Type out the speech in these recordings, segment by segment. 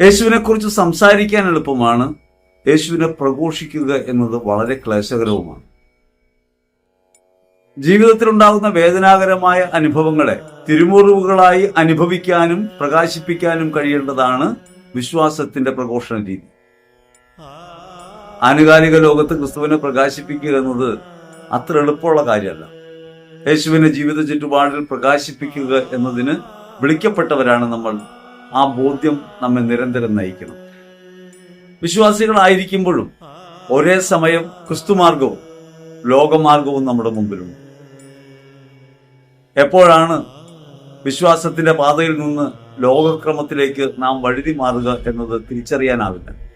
യേശുവിനെ കുറിച്ച് സംസാരിക്കാൻ എളുപ്പമാണ് യേശുവിനെ പ്രഘോഷിക്കുക എന്നത് വളരെ ക്ലേശകരവുമാണ്. ജീവിതത്തിലുണ്ടാകുന്ന വേദനാകരമായ അനുഭവങ്ങളെ തിരുമുറിവുകളായി അനുഭവിക്കാനും പ്രകാശിപ്പിക്കാനും കഴിയേണ്ടതാണ് വിശ്വാസത്തിന്റെ പ്രഘോഷണ രീതി. ആനുകാലിക ലോകത്ത് ക്രിസ്തുവിനെ പ്രകാശിപ്പിക്കുക എന്നത് അത്ര എളുപ്പമുള്ള കാര്യമല്ല. യേശുവിനെ ജീവിത ചുറ്റുപാടിൽ പ്രകാശിപ്പിക്കുക എന്നതിന് വിളിക്കപ്പെട്ടവരാണ് നമ്മൾ ആ ബോധ്യം നമ്മെ നിരന്തരം നയിക്കണം. വിശ്വാസികളായിരിക്കുമ്പോഴും ഒരേ സമയം ക്രിസ്തുമാർഗവും ലോകമാർഗവും നമ്മുടെ മുമ്പിലുണ്ട്. എപ്പോഴാണ് വിശ്വാസത്തിന്റെ പാതയിൽ നിന്ന് ലോകക്രമത്തിലേക്ക് നാം വഴുതി മാറുക എന്നത് തിരിച്ചറിയാനാവില്ല.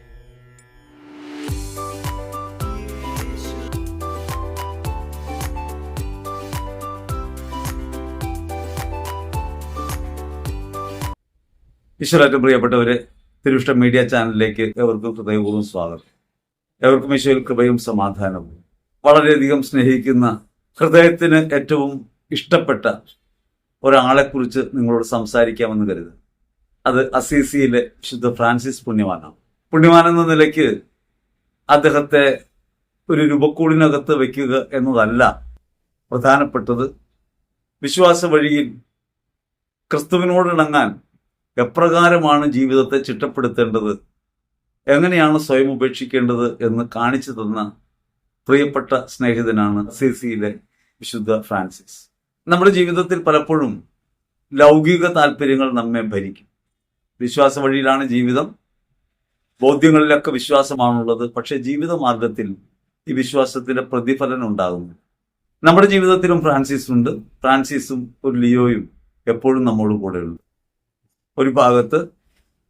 ഈശ്വരേറ്റവും പ്രിയപ്പെട്ടവരെ തിരുവിഷ്ട മീഡിയ ചാനലിലേക്ക് എവർക്കും ഹൃദയപൂർവം സ്വാഗതം. എവർക്കും ഈശ്വരിൽ കൃപയും സമാധാനവും. വളരെയധികം സ്നേഹിക്കുന്ന ഹൃദയത്തിന് ഏറ്റവും ഇഷ്ടപ്പെട്ട ഒരാളെക്കുറിച്ച് നിങ്ങളോട് സംസാരിക്കാമെന്ന് കരുത് അത് അസീസിയിലെ വിശുദ്ധ ഫ്രാൻസിസ് പുണ്യവാനാണ്. പുണ്യവാൻ എന്ന നിലയ്ക്ക് അദ്ദേഹത്തെ ഒരു രൂപക്കൂടിനകത്ത് വയ്ക്കുക എന്നതല്ല പ്രധാനപ്പെട്ടത്. വിശ്വാസ വഴിയിൽ ക്രിസ്തുവിനോടിണങ്ങാൻ എപ്രകാരമാണ് ജീവിതത്തെ ചിട്ടപ്പെടുത്തേണ്ടത്? എങ്ങനെയാണ് സ്വയം ഉപേക്ഷിക്കേണ്ടത് എന്ന് കാണിച്ചു തന്ന പ്രിയപ്പെട്ട സ്നേഹിതനാണ് സി സിയിലെ വിശുദ്ധ ഫ്രാൻസിസ്. നമ്മുടെ ജീവിതത്തിൽ പലപ്പോഴും ലൗകിക താല്പര്യങ്ങൾ നമ്മെ ഭരിക്കും. വിശ്വാസ വഴിയിലാണ് ജീവിതം. ബോധ്യങ്ങളിലൊക്കെ വിശ്വാസമാണുള്ളത്. പക്ഷെ ജീവിത മാർഗത്തിൽ ഈ വിശ്വാസത്തിന്റെ പ്രതിഫലനം ഉണ്ടാകുന്നു. നമ്മുടെ ജീവിതത്തിലും ഫ്രാൻസിസ് ഉണ്ട് ഫ്രാൻസിസും ഒരു ലിയോയും എപ്പോഴും നമ്മോട് കൂടെയുണ്ട്. ഒരു ഭാഗത്ത്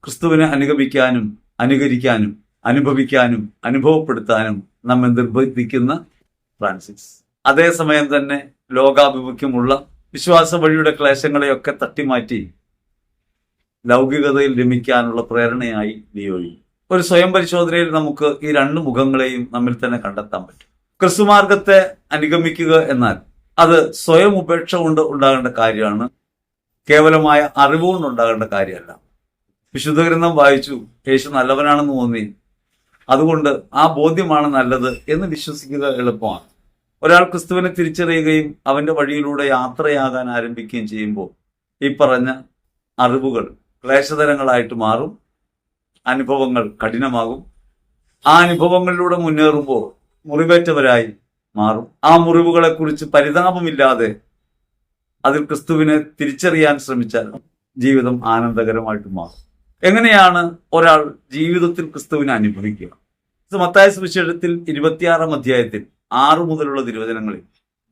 ക്രിസ്തുവിനെ അനുഗമിക്കാനും അനുകരിക്കാനും അനുഭവിക്കാനും അനുഭവപ്പെടുത്താനും നമ്മെ നിർബന്ധിക്കുന്ന ഫ്രാൻസിസ്. അതേസമയം തന്നെ ലോകാഭിമുഖ്യമുള്ള വിശ്വാസ വഴിയുടെ ക്ലേശങ്ങളെയൊക്കെ തട്ടിമാറ്റി ലൗകികതയിൽ രമിക്കാനുള്ള പ്രേരണയായി ലിയോയി ഒരു സ്വയം പരിശോധനയിൽ നമുക്ക് ഈ രണ്ട് മുഖങ്ങളെയും നമ്മിൽ തന്നെ കണ്ടെത്താൻ പറ്റും. ക്രിസ്തുമാർഗത്തെ അനുഗമിക്കുക എന്നാൽ അത് സ്വയം ഉപേക്ഷ കൊണ്ട് ഉണ്ടാകേണ്ട കാര്യമാണ് കേവലമായ അറിവുകൊണ്ടുണ്ടാകേണ്ട കാര്യമല്ല. വിശുദ്ധ ഗ്രന്ഥം വായിച്ചു യേശു നല്ലവനാണെന്ന് തോന്നി. അതുകൊണ്ട് ആ ബോധ്യമാണ് നല്ലത് എന്ന് വിശ്വസിക്കുക എളുപ്പമാണ്. ഒരാൾ ക്രിസ്തുവിനെ തിരിച്ചറിയുകയും അവന്റെ വഴിയിലൂടെ യാത്രയാകാൻ ആരംഭിക്കുകയും ചെയ്യുമ്പോൾ ഈ പറഞ്ഞ അറിവുകൾ ക്ലേശതരങ്ങളായിട്ട് മാറും അനുഭവങ്ങൾ കഠിനമാകും. ആ അനുഭവങ്ങളിലൂടെ മുന്നേറുമ്പോൾ മുറിവേറ്റവരായി മാറും. ആ മുറിവുകളെക്കുറിച്ച് പരിതാപമില്ലാതെ അതിൽ ക്രിസ്തുവിനെ തിരിച്ചറിയാൻ ശ്രമിച്ചാൽ ജീവിതം ആനന്ദകരമായിട്ട് മാറും. എങ്ങനെയാണ് ഒരാൾ ജീവിതത്തിൽ ക്രിസ്തുവിനെ അനുഭവിക്കുക? മത്തായ സുവിശേഷത്തിൽ ഇരുപത്തിയാറാം അധ്യായത്തിൽ ആറ് മുതലുള്ള തിരുവചനങ്ങളിൽ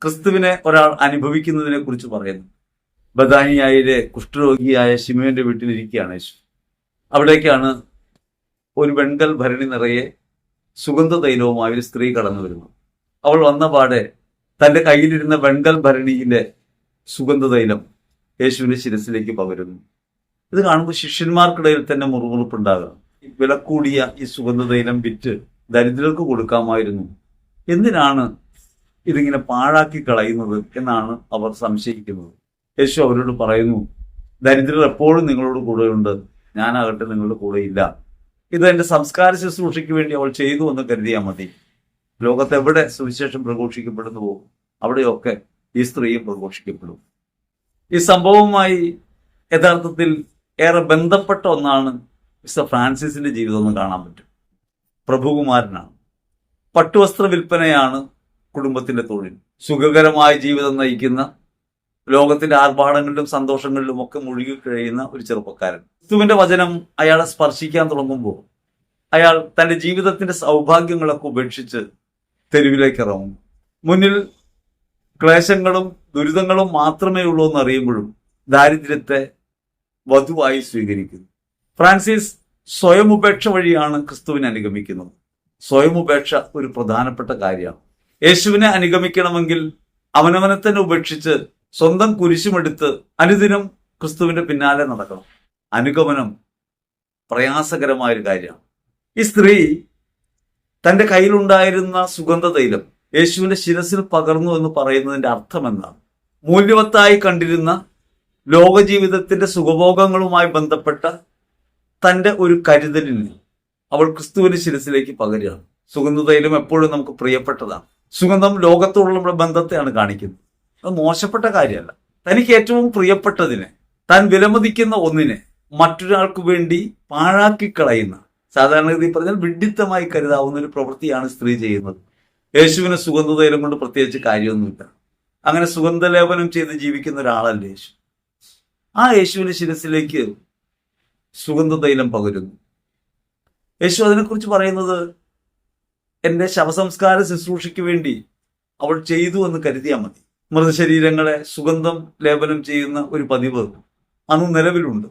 ക്രിസ്തുവിനെ ഒരാൾ അനുഭവിക്കുന്നതിനെ കുറിച്ച് പറയുന്നു. ബദാനിയായിലെ കുഷ്ഠരോഗിയായ ശിമുവിന്റെ വീട്ടിലിരിക്കുകയാണ് യേശു. അവിടേക്കാണ് ഒരു വെൺകൽ ഭരണി നിറയെ സുഗന്ധ തൈലവുമായി ഒരു സ്ത്രീ കടന്നു വരുന്നു അവൾ വന്ന പാടെ തന്റെ കയ്യിലിരുന്ന വെൺകൽ ഭരണിയിലെ സുഗന്ധതൈലം യേശുവിന്റെ ശിരസിലേക്ക് പകരുന്നു. ഇത് കാണുമ്പോൾ ശിഷ്യന്മാർക്കിടയിൽ തന്നെ മുറുമുറുപ്പുണ്ടാകാം വില കൂടിയ ഈ സുഗന്ധതൈലം വിറ്റ് ദരിദ്രർക്ക് കൊടുക്കാമായിരുന്നു. എന്തിനാണ് ഇതിങ്ങനെ പാഴാക്കി കളയുന്നത് എന്നാണ് അവർ സംശയിക്കുന്നത്. യേശു അവരോട് പറയുന്നു ദരിദ്രർ എപ്പോഴും നിങ്ങളോട് കൂടെയുണ്ട്. ഞാനാകട്ടെ നിങ്ങളുടെ കൂടെയില്ല. ഇത് എന്റെ സംസ്കാര ശുശ്രൂഷയ്ക്ക് വേണ്ടി അവൾ ചെയ്തു എന്ന് കരുതിയാൽ മതി. ലോകത്തെവിടെ സുവിശേഷം പ്രഘോഷിക്കപ്പെടുന്നുവോ അവിടെയൊക്കെ ഈ സ്ത്രീയും പ്രഘോഷിക്കപ്പെടും. ഈ സംഭവവുമായി യഥാർത്ഥത്തിൽ ഏറെ ബന്ധപ്പെട്ട ഒന്നാണ് മിസ്റ്റർ ഫ്രാൻസിസിന്റെ ജീവിതം എന്ന് കാണാൻ പറ്റും. പ്രഭുകുമാരനാണ്. പട്ടുവസ്ത്ര വിൽപ്പനയാണ് കുടുംബത്തിന്റെ തൊഴിൽ. സുഖകരമായ ജീവിതം നയിക്കുന്ന ലോകത്തിന്റെ ആർഭാടങ്ങളിലും സന്തോഷങ്ങളിലും ഒക്കെ മുഴുകി കഴിയുന്ന ഒരു ചെറുപ്പക്കാരൻ. ക്രിസ്തുവിന്റെ വചനം അയാളെ സ്പർശിക്കാൻ തുടങ്ങുമ്പോൾ അയാൾ തന്റെ ജീവിതത്തിന്റെ സൗഭാഗ്യങ്ങളൊക്കെ ഉപേക്ഷിച്ച് തെരുവിലേക്ക് ഇറങ്ങും മുന്നിൽ ക്ലേശങ്ങളും ദുരിതങ്ങളും മാത്രമേ ഉള്ളൂ എന്ന് അറിയുമ്പോഴും ദാരിദ്ര്യത്തെ വധുവായി സ്വീകരിക്കുന്നു. ഫ്രാൻസിസ് സ്വയം ഉപേക്ഷ വഴിയാണ് ക്രിസ്തുവിനെ അനുഗമിക്കുന്നത്. സ്വയം ഉപേക്ഷ ഒരു പ്രധാനപ്പെട്ട കാര്യമാണ്. യേശുവിനെ അനുഗമിക്കണമെങ്കിൽ അവനവനെ തന്നെ ഉപേക്ഷിച്ച് സ്വന്തം കുരിശുമെടുത്ത് അനുദിനം ക്രിസ്തുവിന്റെ പിന്നാലെ നടക്കണം. അനുഗമനം പ്രയാസകരമായ ഒരു കാര്യമാണ്. ഈ സ്ത്രീ തന്റെ കയ്യിലുണ്ടായിരുന്ന സുഗന്ധ തൈലം യേശുവിന്റെ ശിരസിൽ പകർന്നു എന്ന് പറയുന്നതിന്റെ അർത്ഥം എന്താണ്? മൂല്യവത്തായി കണ്ടിരുന്ന ലോകജീവിതത്തിന്റെ സുഖഭോഗങ്ങളുമായി ബന്ധപ്പെട്ട തന്റെ ഒരു കരുതലിന് അവൾ ക്രിസ്തുവിന്റെ ശിരസിലേക്ക് പകരുകയാണ്. സുഗന്ധതയിലും എപ്പോഴും നമുക്ക് പ്രിയപ്പെട്ടതാണ്. സുഗന്ധം ലോകത്തോടുള്ള നമ്മുടെ ബന്ധത്തെയാണ് കാണിക്കുന്നത്. അത് മോശപ്പെട്ട കാര്യമല്ല. തനിക്ക് ഏറ്റവും പ്രിയപ്പെട്ടതിനെ താൻ വിലമതിക്കുന്ന ഒന്നിനെ മറ്റൊരാൾക്ക് വേണ്ടി പാഴാക്കി കളയുന്ന സാധാരണഗതി പറഞ്ഞാൽ വിഡിത്തമായി കരുതാവുന്ന ഒരു പ്രവൃത്തിയാണ് സ്ത്രീ ചെയ്യുന്നത്. യേശുവിന് സുഗന്ധതൈലം കൊണ്ട് പ്രത്യേകിച്ച് കാര്യമൊന്നുമില്ല. അങ്ങനെ സുഗന്ധലേപനം ചെയ്ത് ജീവിക്കുന്ന ഒരാളല്ല യേശു. ആ യേശുവിന്റെ ശിരസിലേക്ക് സുഗന്ധതൈലം പകരുന്നു. യേശു അതിനെക്കുറിച്ച് പറയുന്നത് എന്റെ ശവസംസ്കാര ശുശ്രൂഷയ്ക്ക് വേണ്ടി അവൾ ചെയ്തു എന്ന് കരുതിയാൽ മതി. മൃതശരീരങ്ങളെ സുഗന്ധം ലേപനം ചെയ്യുന്ന ഒരു പതിവ് അന്ന് നിലവിലുണ്ട്.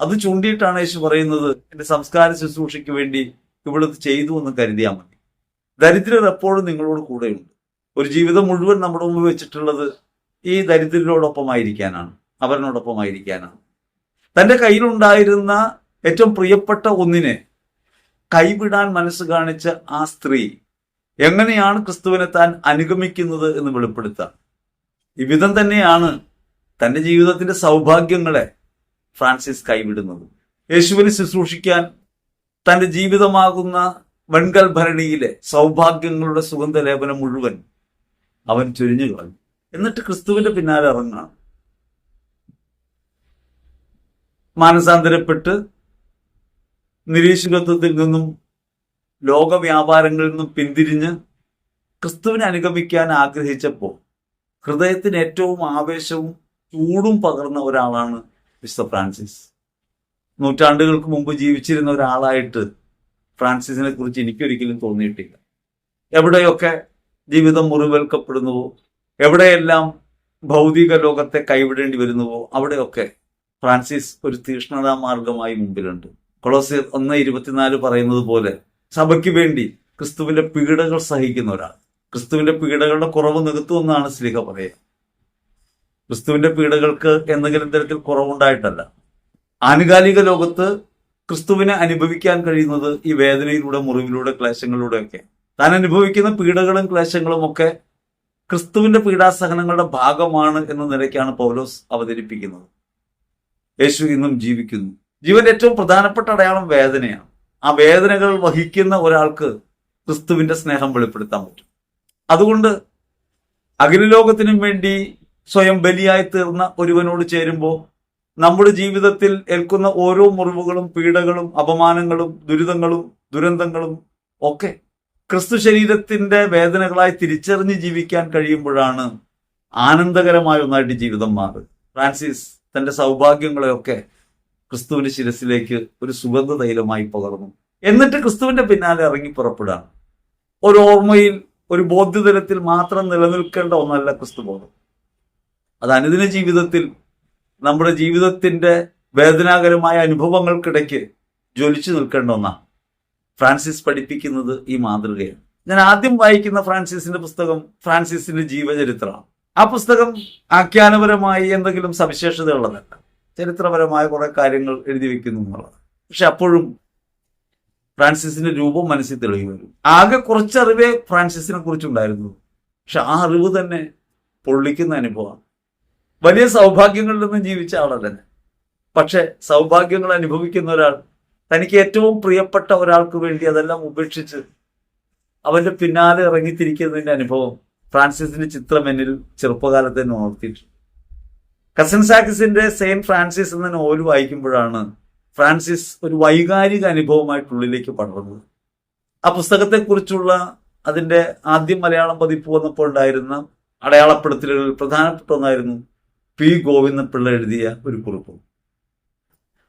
അത് ചൂണ്ടിയിട്ടാണ് യേശു പറയുന്നത് എന്റെ സംസ്കാര ശുശ്രൂഷയ്ക്ക് വേണ്ടി ഇവിടുത്തെ ചെയ്തു എന്ന് കരുതിയാൽ മതി. ദരിദ്രർ എപ്പോഴും നിങ്ങളോട് കൂടെയുണ്ട്. ഒരു ജീവിതം മുഴുവൻ നമ്മുടെ മുമ്പ് വെച്ചിട്ടുള്ളത് ഈ ദരിദ്രരോടൊപ്പമായിരിക്കാനാണ് അവരനോടൊപ്പമായിരിക്കാനാണ്. തന്റെ കയ്യിലുണ്ടായിരുന്ന ഏറ്റവും പ്രിയപ്പെട്ട ഒന്നിനെ കൈവിടാൻ മനസ്സ് കാണിച്ച ആ സ്ത്രീ എങ്ങനെയാണ് ക്രിസ്തുവിനെ താൻ അനുഗമിക്കുന്നത് എന്ന് വെളിപ്പെടുത്താം ഇവിധം തന്നെയാണ് തന്റെ ജീവിതത്തിന്റെ സൗഭാഗ്യങ്ങളെ ഫ്രാൻസിസ് കൈവിടുന്നത്. യേശുവിനെ ശുശ്രൂഷിക്കാൻ തന്റെ ജീവിതമാകുന്ന വെൺകൽ ഭരണിയിലെ സൗഭാഗ്യങ്ങളുടെ സുഗന്ധലേപനം മുഴുവൻ അവൻ ചൊരിഞ്ഞു കളഞ്ഞു. എന്നിട്ട് ക്രിസ്തുവിന്റെ പിന്നാലെ ഇറങ്ങാണ്. മാനസാന്തരപ്പെട്ട് നിരീശ്വരത്വത്തിൽ നിന്നും ലോകവ്യാപാരങ്ങളിൽ നിന്നും പിന്തിരിഞ്ഞ് ക്രിസ്തുവിനെ അനുഗമിക്കാൻ ആഗ്രഹിച്ചപ്പോൾ ഹൃദയത്തിന് ഏറ്റവും ആവേശവും ചൂടും പകർന്ന ഒരാളാണ് വിശുദ്ധ ഫ്രാൻസിസ്. നൂറ്റാണ്ടുകൾക്ക് മുമ്പ് ജീവിച്ചിരുന്ന ഒരാളായിട്ട് ഫ്രാൻസിസിനെ കുറിച്ച് എനിക്കൊരിക്കലും തോന്നിയിട്ടില്ല. എവിടെയൊക്കെ ജീവിതം മുറിവേൽക്കപ്പെടുന്നുവോ എവിടെയെല്ലാം ഭൗതിക ലോകത്തെ കൈവിടേണ്ടി വരുന്നുവോ അവിടെയൊക്കെ ഫ്രാൻസിസ് ഒരു തീഷ്ണതാ മാർഗമായി മുമ്പിലുണ്ട്. കൊളോസിയർ ഒന്ന് ഇരുപത്തിനാല് പറയുന്നത് പോലെ സഭയ്ക്ക് വേണ്ടി ക്രിസ്തുവിന്റെ പീഡകൾ സഹിക്കുന്ന ഒരാൾ. ക്രിസ്തുവിന്റെ പീഡകളുടെ കുറവ് നികത്തുമെന്നാണ് സ്ലിഹ പറയുക. ക്രിസ്തുവിന്റെ പീഡകൾക്ക് എന്തെങ്കിലും തരത്തിൽ കുറവുണ്ടായിട്ടല്ല. ആനുകാലിക ലോകത്ത് ക്രിസ്തുവിനെ അനുഭവിക്കാൻ കഴിയുന്നത് ഈ വേദനയിലൂടെ മുറിവിലൂടെ ക്ലേശങ്ങളിലൂടെയൊക്കെ താൻ അനുഭവിക്കുന്ന പീഡകളും ക്ലേശങ്ങളും ഒക്കെ ക്രിസ്തുവിന്റെ പീഡാസഹനങ്ങളുടെ ഭാഗമാണ് എന്ന നിലയ്ക്കാണ് പൗലോസ് അവതരിപ്പിക്കുന്നത്. യേശു ഇന്നും ജീവിക്കുന്നു. ജീവന്റെ ഏറ്റവും പ്രധാനപ്പെട്ട അടയാളം വേദനയാണ്. ആ വേദനകൾ വഹിക്കുന്ന ഒരാൾക്ക് ക്രിസ്തുവിന്റെ സ്നേഹം വെളിപ്പെടുത്താൻ പറ്റും. അതുകൊണ്ട് അഖിലലോകത്തിനും വേണ്ടി സ്വയം ബലിയായി തീർന്ന ഒരുവനോട് ചേരുമ്പോൾ നമ്മുടെ ജീവിതത്തിൽ ഏൽക്കുന്ന ഓരോ മുറിവുകളും പീഡകളും അപമാനങ്ങളും ദുരിതങ്ങളും ദുരന്തങ്ങളും ഒക്കെ ക്രിസ്തു ശരീരത്തിന്റെ വേദനകളായി തിരിച്ചറിഞ്ഞ് ജീവിക്കാൻ കഴിയുമ്പോഴാണ് ആനന്ദകരമായ ഒന്നായിട്ട് ജീവിതം മാറുക. ഫ്രാൻസിസ് തന്റെ സൗഭാഗ്യങ്ങളെയൊക്കെ ക്രിസ്തുവിന്റെ ശിരസിലേക്ക് ഒരു സുഗന്ധ തൈലമായി പകർന്നു. എന്നിട്ട് ക്രിസ്തുവിന്റെ പിന്നാലെ ഇറങ്ങി പുറപ്പെടുകയാണ്. ഒരു ഓർമ്മയിൽ ഒരു ബോധ്യതലത്തിൽ മാത്രം നിലനിൽക്കേണ്ട ഒന്നല്ല ക്രിസ്തു ബോധം അത് അനുദിന ജീവിതത്തിൽ നമ്മുടെ ജീവിതത്തിന്റെ വേദനാകരമായ അനുഭവങ്ങൾക്കിടയ്ക്ക് ജ്വലിച്ചു നിൽക്കേണ്ട ഒന്നാണ് ഫ്രാൻസിസ് പഠിപ്പിക്കുന്നത് ഈ മാതൃകയാണ്. ഞാൻ ആദ്യം വായിക്കുന്ന ഫ്രാൻസിസിന്റെ പുസ്തകം ഫ്രാൻസിസിന്റെ ജീവചരിത്രമാണ്. ആ പുസ്തകം ആഖ്യാനപരമായി എന്തെങ്കിലും സവിശേഷതയുള്ളതല്ല. ചരിത്രപരമായ കുറെ കാര്യങ്ങൾ എഴുതി വെക്കുന്നു എന്നുള്ളത്. പക്ഷെ അപ്പോഴും ഫ്രാൻസിസിന്റെ രൂപം മനസ്സിൽ തെളിവ് വരും. ആകെ കുറച്ചറിവേ ഫ്രാൻസിസിനെ കുറിച്ചുണ്ടായിരുന്നു. പക്ഷെ ആ അറിവ് തന്നെ പൊള്ളിക്കുന്ന അനുഭവമാണ്. വലിയ സൗഭാഗ്യങ്ങളിൽ നിന്നും ജീവിച്ച ആളല്ല പക്ഷെ സൗഭാഗ്യങ്ങൾ അനുഭവിക്കുന്ന ഒരാൾ തനിക്ക് ഏറ്റവും പ്രിയപ്പെട്ട ഒരാൾക്ക് വേണ്ടി അതെല്ലാം ഉപേക്ഷിച്ച് അവന്റെ പിന്നാലെ ഇറങ്ങിത്തിരിക്കുന്നതിന്റെ അനുഭവം ഫ്രാൻസിസിന്റെ ചിത്രം എന്നിൽ ചെറുപ്പകാലത്ത് തന്നെ ഉണർത്തിയിട്ടുണ്ട് കസൻ സാക്കിസിന്റെ സെയിന്റ് ഫ്രാൻസിസ് എന്ന നോവൽ വായിക്കുമ്പോഴാണ് ഫ്രാൻസിസ് ഒരു വൈകാരിക അനുഭവമായിട്ടുള്ളിലേക്ക് പടർന്നത്. ആ പുസ്തകത്തെക്കുറിച്ചുള്ള അതിന്റെ ആദ്യം മലയാളം പതിപ്പ് വന്നപ്പോൾ ഉണ്ടായിരുന്ന അടയാളപ്പെടുത്തലുകളിൽ പ്രധാനപ്പെട്ട ഒന്നായിരുന്നു പി ഗോവിന്ദപിള്ള എഴുതിയ ഒരു കുറിപ്പ്.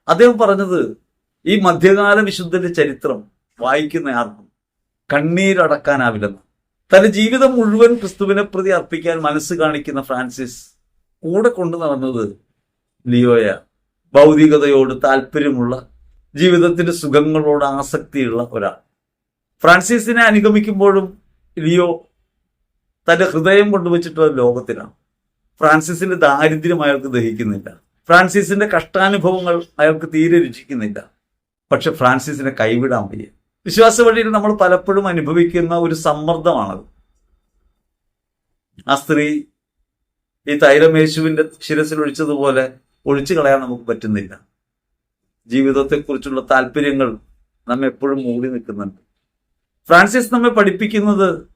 അദ്ദേഹം പറഞ്ഞത് ഈ മധ്യകാല വിശുദ്ധന്റെ ചരിത്രം വായിക്കുന്ന ആർക്കും കണ്ണീരടക്കാനാവില്ലെന്ന്. തന്റെ ജീവിതം മുഴുവൻ ക്രിസ്തുവിനെ പ്രതി അർപ്പിക്കാൻ മനസ്സ് കാണിക്കുന്ന ഫ്രാൻസിസ് കൂടെ കൊണ്ടു നടന്നത് ലിയോയ. ഭൗതികതയോട് താല്പര്യമുള്ള ജീവിതത്തിന്റെ സുഖങ്ങളോട് ആസക്തിയുള്ള ഒരാൾ. ഫ്രാൻസിസിനെ അനുഗമിക്കുമ്പോഴും ലിയോ തന്റെ ഹൃദയം കൊണ്ടുവച്ചിട്ടുള്ള ലോകത്തിലാണ്. ഫ്രാൻസിസിന്റെ ദാരിദ്ര്യം അയാൾക്ക് ദഹിക്കുന്നില്ല. ഫ്രാൻസിസിന്റെ കഷ്ടാനുഭവങ്ങൾ അയാൾക്ക് തീരെ രുചിക്കുന്നില്ല. പക്ഷെ ഫ്രാൻസിസിനെ കൈവിടാൻ വയ്യ. വിശ്വാസ വഴിയിൽ നമ്മൾ പലപ്പോഴും അനുഭവിക്കുന്ന ഒരു സമ്മർദ്ദമാണത്. ആ സ്ത്രീ ഈ തൈലമേശുവിന്റെ ശിരസിൽ ഒഴിച്ചതുപോലെ ഒഴിച്ചു കളയാൻ നമുക്ക് പറ്റുന്നില്ല. ജീവിതത്തെക്കുറിച്ചുള്ള താല്പര്യങ്ങൾ നമ്മെ എപ്പോഴും മൂടി നിൽക്കുന്നുണ്ട്. ഫ്രാൻസിസ് നമ്മെ പഠിപ്പിക്കുന്നത്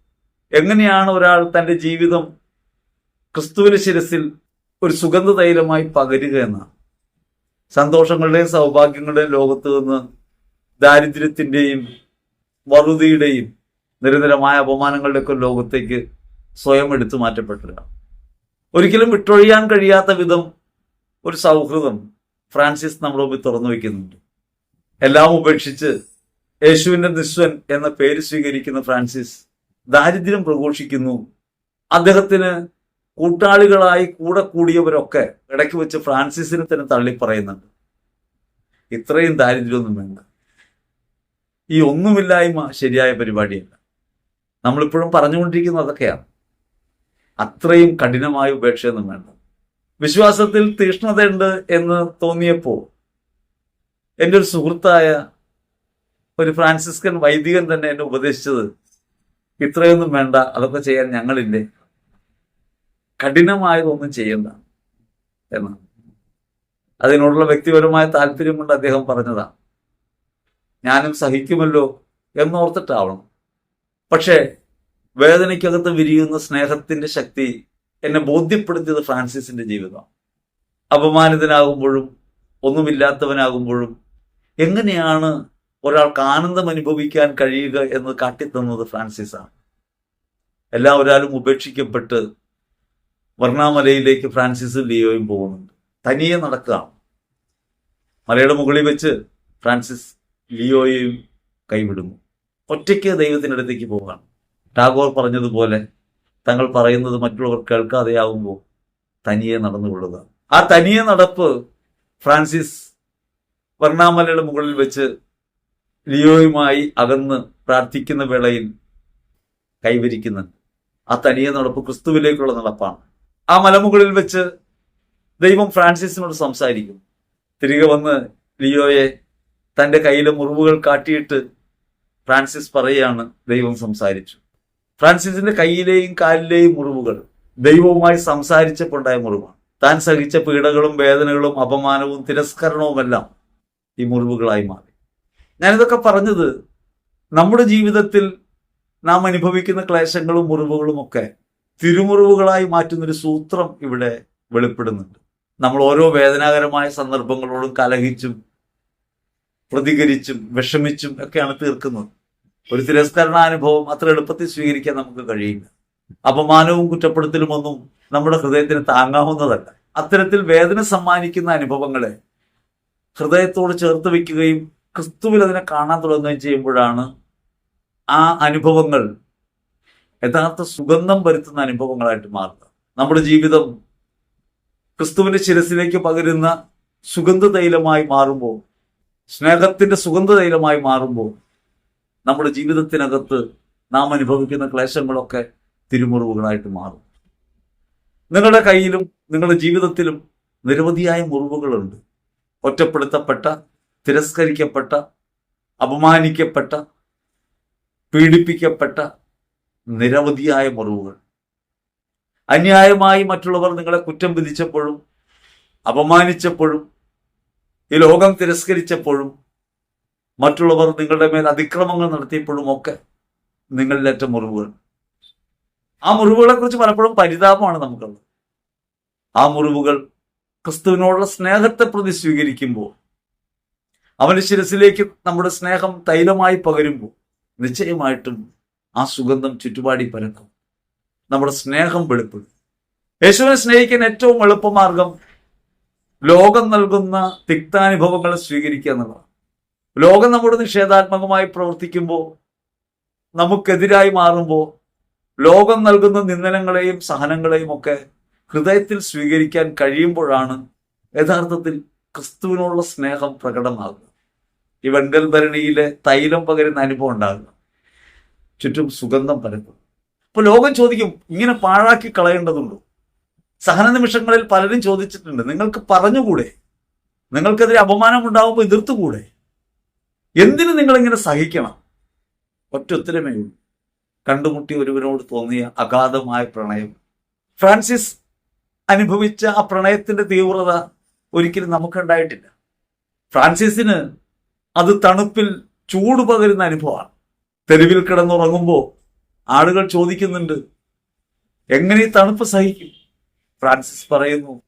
എങ്ങനെയാണ് ഒരാൾ തന്റെ ജീവിതം ക്രിസ്തുവിന്റെ ശിരസിൽ ഒരു സുഗന്ധ തൈലമായി പകരുക എന്നാണ്. സന്തോഷങ്ങളുടെയും സൗഭാഗ്യങ്ങളുടെയും ലോകത്ത് നിന്ന് ദാരിദ്ര്യത്തിന്റെയും വറുതിയുടെയും നിരന്തരമായ അപമാനങ്ങളുടെയൊക്കെ ലോകത്തേക്ക് സ്വയം എടുത്തു മാറ്റപ്പെട്ടില്ല ഒരിക്കലും വിട്ടൊഴിയാൻ കഴിയാത്ത വിധം ഒരു സൗഹൃദം ഫ്രാൻസിസ് നമ്മുടെ മുമ്പിൽ തുറന്നു വയ്ക്കുന്നുണ്ട്. എല്ലാം ഉപേക്ഷിച്ച് യേശുവിന്റെ നിസ്വൻ എന്ന പേര് സ്വീകരിക്കുന്ന ഫ്രാൻസിസ് ദാരിദ്ര്യം പ്രഘോഷിക്കുന്നു. അദ്ദേഹത്തിന് കൂട്ടാളികളായി കൂടെ കൂടിയവരൊക്കെ ഇടയ്ക്ക് വെച്ച് ഫ്രാൻസിസിനെ തന്നെ തള്ളി പറയുന്നുണ്ട്. ഇത്രയും ദാരിദ്ര്യമൊന്നും വേണ്ട. ഈ ഒന്നുമില്ലായ്മ ശരിയായ പരിപാടിയല്ല. നമ്മളിപ്പോഴും പറഞ്ഞുകൊണ്ടിരിക്കുന്നത് അതൊക്കെയാണ്. അത്രയും കഠിനമായ ഉപേക്ഷയൊന്നും വേണ്ട. വിശ്വാസത്തിൽ തീഷ്ണതയുണ്ട് എന്ന് തോന്നിയപ്പോൾ എന്റെ ഒരു സുഹൃത്തായ ഒരു ഫ്രാൻസിസ്കൻ വൈദികൻ തന്നെ എന്നെ ഉപദേശിച്ചത് ഇത്രയൊന്നും വേണ്ട അതൊക്കെ ചെയ്യാൻ ഞങ്ങളില്ലേ? കഠിനമായതൊന്നും ചെയ്യണ്ട എന്നാണ് അതിനോടുള്ള വ്യക്തിപരമായ താല്പര്യം കൊണ്ട് അദ്ദേഹം പറഞ്ഞതാണ് ഞാനും സഹിക്കുമല്ലോ എന്നോർത്തിട്ടാവണം. പക്ഷേ വേദനയ്ക്കകത്ത് വിരിയുന്ന സ്നേഹത്തിന്റെ ശക്തി എന്നെ ബോധ്യപ്പെടുത്തിയത് ഫ്രാൻസിസിന്റെ ജീവിതം അപമാനിതനാകുമ്പോഴും ഒന്നുമില്ലാത്തവനാകുമ്പോഴും എങ്ങനെയാണ് ഒരാൾക്ക് ആനന്ദം അനുഭവിക്കാൻ കഴിയുക എന്ന് കാട്ടിത്തന്നത് ഫ്രാൻസിസാണ്. എല്ലാവരാലും ഉപേക്ഷിക്കപ്പെട്ട് വർണാമലയിലേക്ക് ഫ്രാൻസിസും ലിയോയും പോകുന്നുണ്ട്. തനിയെ നടക്കുകയാണ് മലയുടെ മുകളിൽ വെച്ച് ഫ്രാൻസിസ് ലിയോയെയും കൈവിടുന്നു. ഒറ്റയ്ക്ക് ദൈവത്തിന്റെ അടുത്തേക്ക് ടാഗോർ പറഞ്ഞതുപോലെ തങ്ങൾ പറയുന്നത് മറ്റുള്ളവർ കേൾക്കാതെയാവുമ്പോൾ തനിയെ നടന്നുകൊള്ളുക. ആ തനിയെ നടപ്പ് ഫ്രാൻസിസ് വർണാമലയുടെ മുകളിൽ വെച്ച് ലിയോയുമായി അകന്ന് പ്രാർത്ഥിക്കുന്ന വേളയിൽ കൈവരിക്കുന്നുണ്ട്. ആ തനിയെ നടപ്പ് ക്രിസ്തുവിലേക്കുള്ള നടപ്പാണ്. ആ മലമുകളിൽ വെച്ച് ദൈവം ഫ്രാൻസിസിനോട് സംസാരിക്കും. തിരികെ വന്ന് ലിയോയെ തന്റെ കയ്യിലെ മുറിവുകൾ കാട്ടിയിട്ട് ഫ്രാൻസിസ് പറയുകയാണ് ദൈവം സംസാരിച്ചു. ഫ്രാൻസിസിന്റെ കയ്യിലെയും കാലിലെയും മുറിവുകൾ ദൈവവുമായി സംസാരിച്ചപ്പോണ്ടായ മുറിവാണ്. താൻ സഹിച്ച പീഡകളും വേദനകളും അപമാനവും തിരസ്കരണവുമെല്ലാം ഈ മുറിവുകളായി മാറി. ഞാനിതൊക്കെ പറഞ്ഞത് നമ്മുടെ ജീവിതത്തിൽ നാം അനുഭവിക്കുന്ന ക്ലേശങ്ങളും മുറിവുകളും ഒക്കെ തിരുമുറിവുകളായി മാറ്റുന്നൊരു സൂത്രം ഇവിടെ വെളിപ്പെടുന്നുണ്ട്. നമ്മൾ ഓരോ വേദനാകരമായ സന്ദർഭങ്ങളോടും കലഹിച്ചും പ്രതികരിച്ചും വിഷമിച്ചും ഒക്കെയാണ് തീർക്കുന്നത്. ഒരു തിരസ്കരണാനുഭവം അത്ര എളുപ്പത്തിൽ സ്വീകരിക്കാൻ നമുക്ക് കഴിയില്ല. അപമാനവും കുറ്റപ്പെടുത്തലും ഒന്നും നമ്മുടെ ഹൃദയത്തിന് താങ്ങാവുന്നതല്ല. അത്തരത്തിൽ വേദന സമ്മാനിക്കുന്ന അനുഭവങ്ങളെ ഹൃദയത്തോട് ചേർത്ത് വെക്കുകയും ക്രിസ്തുവിൽ അതിനെ കാണാൻ തുടങ്ങുകയും ചെയ്യുമ്പോഴാണ് ആ അനുഭവങ്ങൾ യഥാർത്ഥ സുഗന്ധം വരുത്തുന്ന അനുഭവങ്ങളായിട്ട് മാറുക നമ്മുടെ ജീവിതം ക്രിസ്തുവിന്റെ ശിരസിലേക്ക് പകരുന്ന സുഗന്ധ തൈലമായി മാറുമ്പോൾ സ്നേഹത്തിന്റെ സുഗന്ധ തൈലമായി മാറുമ്പോൾ നമ്മുടെ ജീവിതത്തിനകത്ത് നാം അനുഭവിക്കുന്ന ക്ലേശങ്ങളൊക്കെ തിരുമുറിവുകളായിട്ട് മാറും. നിങ്ങളുടെ കയ്യിലും നിങ്ങളുടെ ജീവിതത്തിലും നിരവധിയായ മുറിവുകളുണ്ട്. ഒറ്റപ്പെടുത്തപ്പെട്ട തിരസ്കരിക്കപ്പെട്ട അപമാനിക്കപ്പെട്ട പീഡിപ്പിക്കപ്പെട്ട നിരവധിയായ മുറിവുകൾ. അന്യായമായി മറ്റുള്ളവർ നിങ്ങളെ കുറ്റം വിധിച്ചപ്പോഴും അപമാനിച്ചപ്പോഴും ഈ ലോകം തിരസ്കരിച്ചപ്പോഴും മറ്റുള്ളവർ നിങ്ങളുടെ മേൽ അതിക്രമങ്ങൾ നടത്തിയപ്പോഴും ഒക്കെ നിങ്ങളിലേറ്റ മുറിവുകൾ. ആ മുറിവുകളെ കുറിച്ച് പലപ്പോഴും പരിതാപമാണ് നമുക്കുള്ളത്. ആ മുറിവുകൾ ക്രിസ്തുവിനോടുള്ള സ്നേഹത്തെ പ്രതി സ്വീകരിക്കുമ്പോൾ അവന്റെ ശിരസിലേക്ക് നമ്മുടെ സ്നേഹം തൈലമായി പകരുമ്പോൾ നിശ്ചയമായിട്ടും ആ സുഗന്ധം ചുറ്റുപാടി പരക്കും. നമ്മുടെ സ്നേഹം വെളിപ്പെടും. യേശുവിനെ സ്നേഹിക്കാൻ ഏറ്റവും എളുപ്പമാർഗം ലോകം നൽകുന്ന തിക്താനുഭവങ്ങളെ സ്വീകരിക്കുക എന്നുള്ളതാണ്. ലോകം നമ്മുടെ നിഷേധാത്മകമായി പ്രവർത്തിക്കുമ്പോൾ നമുക്കെതിരായി മാറുമ്പോൾ ലോകം നൽകുന്ന നിന്ദനങ്ങളെയും സഹനങ്ങളെയും ഒക്കെ ഹൃദയത്തിൽ സ്വീകരിക്കാൻ കഴിയുമ്പോഴാണ് യഥാർത്ഥത്തിൽ ക്രിസ്തുവിനോടുള്ള സ്നേഹം പ്രകടമാകുന്നത്. ഈ വെങ്കൽ ഭരണിയിലെ തൈലം പകരുന്ന അനുഭവം ഉണ്ടാകുക ചുറ്റും സുഗന്ധം പരക്കും. അപ്പൊ ലോകം ചോദിക്കും ഇങ്ങനെ പാഴാക്കി കളയേണ്ടതുണ്ടോ? സഹന നിമിഷങ്ങളിൽ പലരും ചോദിച്ചിട്ടുണ്ട് നിങ്ങൾക്ക് പറഞ്ഞുകൂടെ? നിങ്ങൾക്കെതിരെ അപമാനം ഉണ്ടാവുമ്പോൾ എതിർത്തുകൂടെ? എന്തിനു നിങ്ങളിങ്ങനെ സഹിക്കണം? ഒറ്റ ഉത്തരമേ ഉള്ളൂ. കണ്ടുമുട്ടി ഒരുവനോട് തോന്നിയ അഗാധമായ പ്രണയം. ഫ്രാൻസിസ് അനുഭവിച്ച ആ പ്രണയത്തിന്റെ തീവ്രത ഒരിക്കലും നമുക്കുണ്ടായിട്ടില്ല. ഫ്രാൻസിസിന് അത് തണുപ്പിൽ ചൂട് പകരുന്ന അനുഭവമാണ്. തെരുവിൽ കിടന്നുറങ്ങുമ്പോൾ ആളുകൾ ചോദിക്കുന്നുണ്ട് എങ്ങനെ തണുപ്പ് സഹിക്കും? ഫ്രാൻസിസ് പറയുന്നു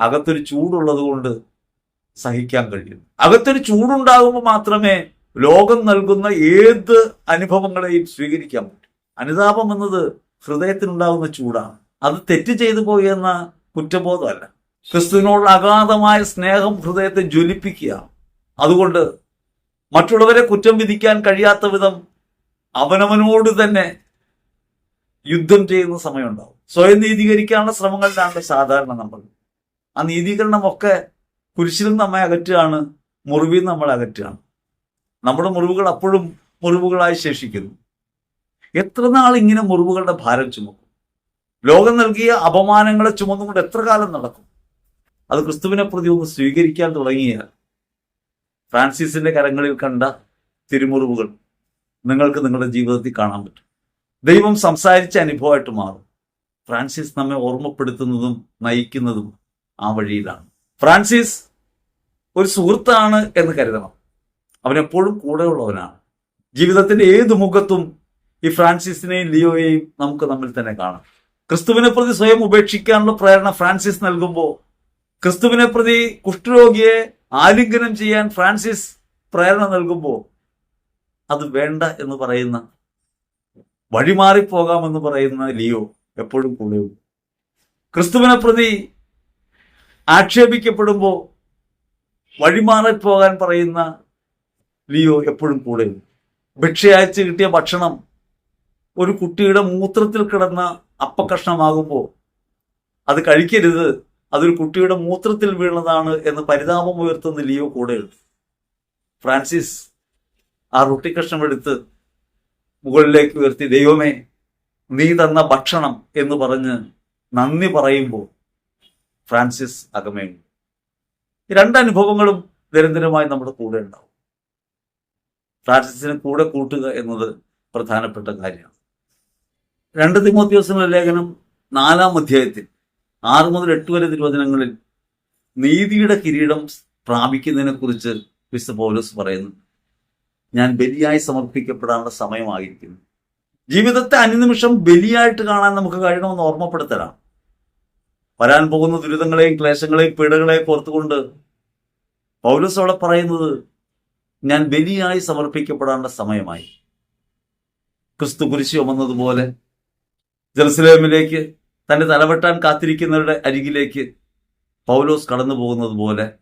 അകത്തൊരു ചൂടുള്ളത് കൊണ്ട് സഹിക്കാൻ കഴിയും. അകത്തൊരു ചൂടുണ്ടാകുമ്പോൾ മാത്രമേ ലോകം നൽകുന്ന ഏത് അനുഭവങ്ങളെയും സ്വീകരിക്കാൻ പറ്റൂ. അനുതാപം എന്നത് ഹൃദയത്തിനുണ്ടാകുന്ന ചൂടാണ്. അത് തെറ്റ് ചെയ്തു പോയി എന്ന കുറ്റബോധമല്ല. ക്രിസ്തുവിനോട് അഗാധമായ സ്നേഹം ഹൃദയത്തെ ജ്വലിപ്പിക്കുക അതുകൊണ്ട് മറ്റുള്ളവരെ കുറ്റം വിധിക്കാൻ കഴിയാത്ത വിധം അവനവനോട് തന്നെ യുദ്ധം ചെയ്യുന്ന സമയമുണ്ടാവും. സ്വയം നീതീകരിക്കാനുള്ള ശ്രമങ്ങളിലാണ് സാധാരണ നമ്മൾ. ആ നീതീകരണമൊക്കെ കുരിശിൽ നമ്മെ അകറ്റുകയാണ് മുറിവിൽ നമ്മളെ അകറ്റുകയാണ്. നമ്മുടെ മുറിവുകൾ അപ്പോഴും മുറിവുകളായി ശേഷിക്കുന്നു. എത്ര നാൾ ഇങ്ങനെ മുറിവുകളുടെ ഭാരം ചുമക്കും? ലോകം നൽകിയ അപമാനങ്ങളെ ചുമന്നുകൊണ്ട് എത്ര കാലം നടക്കും? അത് ക്രിസ്തുവിനെ പ്രതി ഒന്ന് സ്വീകരിക്കാൻ തുടങ്ങിയാൽ ഫ്രാൻസിസിന്റെ കരങ്ങളിൽ കണ്ട തിരുമുറിവുകൾ നിങ്ങൾക്ക് നിങ്ങളുടെ ജീവിതത്തിൽ കാണാൻ പറ്റും. ദൈവം സംസാരിച്ച അനുഭവമായിട്ട് മാറും. ഫ്രാൻസിസ് നമ്മെ ഓർമ്മപ്പെടുത്തുന്നതും നയിക്കുന്നതും ആ വഴിയിലാണ്. ഫ്രാൻസിസ് ഒരു സുഹൃത്താണ് എന്ന് കരുതണം. അവനെപ്പോഴും കൂടെയുള്ളവനാണ്. ജീവിതത്തിന്റെ ഏത് മുഖത്തും ഈ ഫ്രാൻസിസിനെയും ലിയോയെയും നമുക്ക് തമ്മിൽ തന്നെ കാണാം. ക്രിസ്തുവിനെ പ്രതി സ്വയം ഉപേക്ഷിക്കാനുള്ള പ്രേരണ ഫ്രാൻസിസ് നൽകുമ്പോൾ ക്രിസ്തുവിനെ പ്രതി കുഷ്ഠരോഗിയെ ആലിംഗനം ചെയ്യാൻ ഫ്രാൻസിസ് പ്രേരണ നൽകുമ്പോൾ അത് വേണ്ട എന്ന് പറയുന്ന വഴിമാറിപ്പോകാമെന്ന് പറയുന്ന ലിയോ എപ്പോഴും കൂടെയുണ്ട് ക്രിസ്തുവിനെ പ്രതി ആക്ഷേപിക്കപ്പെടുമ്പോൾ വഴിമാറിപ്പോകാൻ പറയുന്ന ലിയോ എപ്പോഴും കൂടെയുണ്ട് ഭിക്ഷയച്ച് കിട്ടിയ ഭക്ഷണം ഒരു കുട്ടിയുടെ മൂത്രത്തിൽ കിടന്ന അപ്പക്കഷ്ണമാകുമ്പോൾ അത് കഴിക്കരുത്. അതൊരു കുട്ടിയുടെ മൂത്രത്തിൽ വീണതാണ് എന്ന് പരിതാപം ഉയർത്തുന്ന ലിയോ കൂടെയുണ്ട് ഫ്രാൻസിസ് ആ റൊട്ടി കഷ്ണം എടുത്ത് മുകളിലേക്ക് ഉയർത്തി ദൈവമേ നീ തന്ന ഭക്ഷണം എന്ന് പറഞ്ഞ് നന്ദി പറയുമ്പോൾ ഫ്രാൻസിസ് അകമയുണ്ട്. ഈ രണ്ട് അനുഭവങ്ങളും നിരന്തരമായി നമ്മുടെ കൂടെ ഉണ്ടാവും. ഫ്രാൻസിസിനെ കൂടെ കൂട്ടുക എന്നത് പ്രധാനപ്പെട്ട കാര്യമാണ്. രണ്ട് തിമോത്യോസിന്റെ ലേഖനം നാലാം അധ്യായത്തിൽ ആറ് മുതൽ എട്ട് വരെ തിരുവചനങ്ങളിൽ നീതിയുടെ കിരീടം പ്രാപിക്കുന്നതിനെ കുറിച്ച് വിശ്വ പൗലോസ് പറയുന്നു. ഞാൻ ബലിയായി സമർപ്പിക്കപ്പെടാനുള്ള സമയമായിരിക്കുന്നു. ജീവിതത്തെ അനുനിമിഷം ബലിയായിട്ട് കാണാൻ നമുക്ക് കഴിയണമെന്ന് ഓർമ്മപ്പെടുത്തലാണ്. വരാൻ പോകുന്ന ദുരിതങ്ങളെയും ക്ലേശങ്ങളെയും പീഡകളെയും ഓർത്തുകൊണ്ട് പൗലസ് അവിടെ പറയുന്നത് ഞാൻ ബലിയായി സമർപ്പിക്കപ്പെടാനുള്ള സമയമായി. ക്രിസ്തു കുരിശി ചുമന്നതുപോലെ ജെറുസലേമിലേക്ക് തന്റെ തലവെട്ടാൻ കാത്തിരിക്കുന്നവരുടെ അരികിലേക്ക് പൗലോസ് കടന്നു പോകുന്നത് പോലെ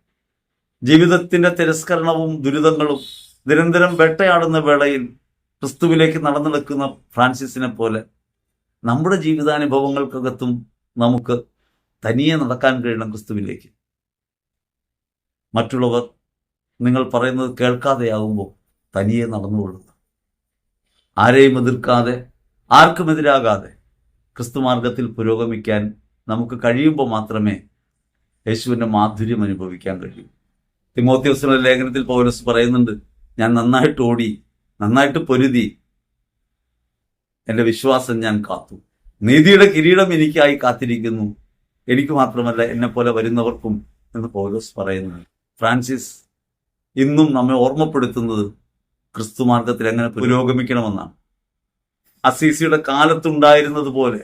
ജീവിതത്തിന്റെ തിരസ്കരണവും ദുരിതങ്ങളും നിരന്തരം വേട്ടയാടുന്ന വേളയിൽ ക്രിസ്തുവിലേക്ക് നടന്നു നടന്നെടുക്കുന്ന ഫ്രാൻസിസിനെ പോലെ നമ്മുടെ ജീവിതാനുഭവങ്ങൾക്കകത്തും നമുക്ക് തനിയെ നടക്കാൻ കഴിയണം ക്രിസ്തുവിലേക്ക്. മറ്റുള്ളവർ നിങ്ങൾ പറയുന്നത് കേൾക്കാതെയാകുമ്പോൾ തനിയെ നടന്നുകൊള്ളുക ആരെയും എതിർക്കാതെ ആർക്കും എതിരാകാതെ ക്രിസ്തുമാർഗത്തിൽ പുരോഗമിക്കാൻ നമുക്ക് കഴിയുമ്പോൾ മാത്രമേ യേശുവിന്റെ മാധുര്യം അനുഭവിക്കാൻ കഴിയൂ. തിമോത്യോസിന്റെ ലേഖനത്തിൽ പൗലസ് പറയുന്നുണ്ട് ഞാൻ നന്നായിട്ട് ഓടി നന്നായിട്ട് പൊരുതി. എന്റെ വിശ്വാസം ഞാൻ കാത്തു. നീതിയുടെ കിരീടം എനിക്കായി കാത്തിരിക്കുന്നു. എനിക്ക് മാത്രമല്ല എന്നെ പോലെ വരുന്നവർക്കും എന്ന് പൗലോസ് പറയുന്നു ഫ്രാൻസിസ് ഇന്നും നമ്മെ ഓർമ്മപ്പെടുത്തുന്നത് ക്രിസ്തു മാർഗത്തിൽ എങ്ങനെ പുരോഗമിക്കണമെന്നാണ്. അസീസിയുടെ കാലത്തുണ്ടായിരുന്നത് പോലെ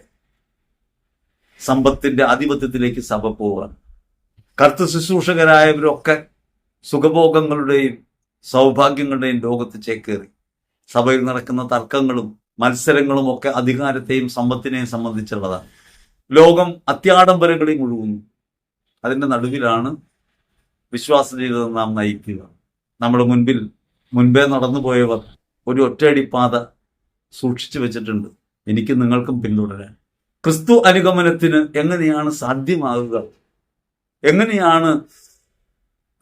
സമ്പത്തിന്റെ ആധിപത്യത്തിലേക്ക് സഭ പോവാൻ കർത്ത ശുശ്രൂഷകരായവരൊക്കെ സുഖഭോഗങ്ങളുടെയും സൗഭാഗ്യങ്ങളുടെയും ലോകത്ത് ചേക്കേറി. സഭയിൽ നടക്കുന്ന തർക്കങ്ങളും മത്സരങ്ങളും ഒക്കെ അധികാരത്തെയും സമ്പത്തിനെയും സംബന്ധിച്ചുള്ളതാണ്. ലോകം അത്യാഡംബരങ്ങളിൽ മുഴുകുന്നു. അതിന്റെ നടുവിലാണ് വിശ്വാസ ജീവിതം നാം നയിക്കുക. നമ്മുടെ മുൻപിൽ മുൻപേ നടന്നു പോയവർ ഒരു ഒറ്റയടി പാത സൂക്ഷിച്ചു വെച്ചിട്ടുണ്ട്. എനിക്ക് നിങ്ങൾക്കും പിന്തുടരാൻ. ക്രിസ്തു അനുഗമനത്തിന് എങ്ങനെയാണ് സാധ്യമാകുക? എങ്ങനെയാണ്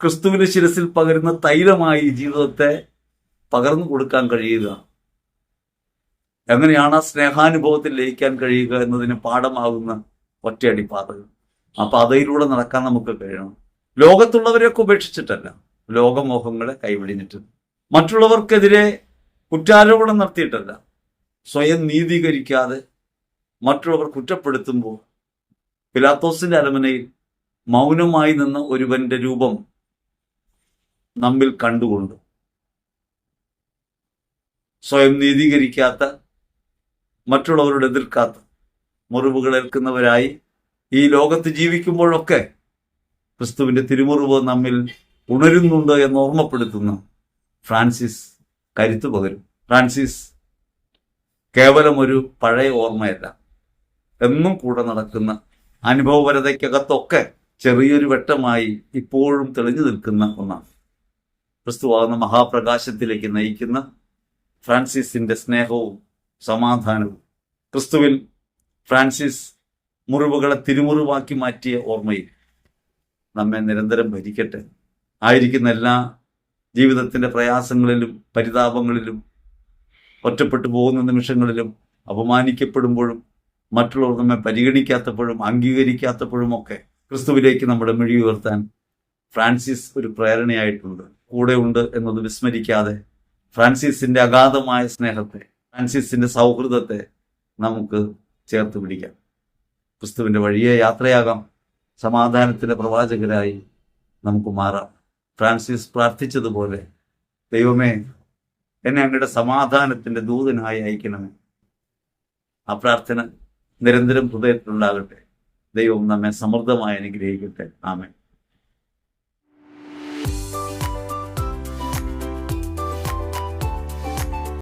ക്രിസ്തുവിന്റെ ശിരസിൽ പകരുന്ന തൈലമായി ജീവിതത്തെ പകർന്നു കൊടുക്കാൻ കഴിയുക. എങ്ങനെയാണ് സ്നേഹാനുഭവത്തിൽ ലയിക്കാൻ കഴിയുക എന്നതിന് പാഠമാകുന്ന ഒറ്റയടി പാതകൾ. ആ പാതയിലൂടെ നടക്കാൻ നമുക്ക് കഴിയണം. ലോകത്തുള്ളവരെയൊക്കെ ഉപേക്ഷിച്ചിട്ടല്ല. ലോകമോഹങ്ങളെ കൈവിടിഞ്ഞിട്ട്. മറ്റുള്ളവർക്കെതിരെ കുറ്റാരോപണം നടത്തിയിട്ടല്ല. സ്വയം നീതീകരിക്കാതെ മറ്റുള്ളവർ കുറ്റപ്പെടുത്തുമ്പോൾ പിലാത്തോസിന്റെ അലമനയിൽ മൗനമായി നിന്ന ഒരുവന്റെ രൂപം നമ്മിൽ കണ്ടുകൊണ്ട്. സ്വയം നീതീകരിക്കാത്ത മറ്റുള്ളവരോട് എതിർക്കാത്ത മുറിവുകൾ ഏൽക്കുന്നവരായി ഈ ലോകത്ത് ജീവിക്കുമ്പോഴൊക്കെ ക്രിസ്തുവിന്റെ തിരുമുറിവ് നമ്മിൽ ഉണരുന്നുണ്ട് എന്ന് ഓർമ്മപ്പെടുത്തുന്ന ഫ്രാൻസിസ് കരുത്തു പകരും. ഫ്രാൻസിസ് കേവലം ഒരു പഴയ ഓർമ്മയല്ല. എന്നും കൂടെ നടക്കുന്ന അനുഭവപരതയ്ക്കകത്തൊക്കെ ചെറിയൊരു വെട്ടമായി ഇപ്പോഴും തെളിഞ്ഞു നിൽക്കുന്ന ഒന്നാണ്. ക്രിസ്തുവാകുന്ന മഹാപ്രകാശത്തിലേക്ക് നയിക്കുന്ന ഫ്രാൻസിസിന്റെ സ്നേഹവും സമാധാനവും ക്രിസ്തുവിൽ ഫ്രാൻസിസ് മുറിവുകളെ തിരുമുറിവാക്കി മാറ്റിയ ഓർമ്മയിൽ നമ്മെ നിരന്തരം ഭരിക്കട്ടെ. ആയിരിക്കുന്ന എല്ലാ ജീവിതത്തിന്റെ പ്രയാസങ്ങളിലും പരിതാപങ്ങളിലും ഒറ്റപ്പെട്ടു പോകുന്ന നിമിഷങ്ങളിലും അപമാനിക്കപ്പെടുമ്പോഴും മറ്റുള്ളവർ നമ്മെ പരിഗണിക്കാത്തപ്പോഴും അംഗീകരിക്കാത്തപ്പോഴും ഒക്കെ ക്രിസ്തുവിലേക്ക് നമ്മുടെ മിഴി ഉയർത്താൻ ഫ്രാൻസിസ് ഒരു പ്രേരണയായിട്ടുണ്ട്. കൂടെ ഉണ്ട് എന്നത് വിസ്മരിക്കാതെ ഫ്രാൻസിസിന്റെ അഗാധമായ സ്നേഹത്തെ ഫ്രാൻസിസിന്റെ സൗഹൃദത്തെ നമുക്ക് ചേർത്ത് പിടിക്കാം. ക്രിസ്തുവിന്റെ വഴിയെ യാത്രയാകാം. സമാധാനത്തിന്റെ പ്രവാചകരായി നമുക്ക് മാറാം. ഫ്രാൻസിസ് പ്രാർത്ഥിച്ചതുപോലെ ദൈവമേ എന്നെ അങ്ങയുടെ സമാധാനത്തിന്റെ ദൂതനായി അയക്കണമേ. ആ പ്രാർത്ഥന നിരന്തരം ഹൃദയത്തിലുണ്ടാകട്ടെ. ദൈവം നമ്മെ സമൃദ്ധമായി അനുഗ്രഹിക്കട്ടെ. ആമേ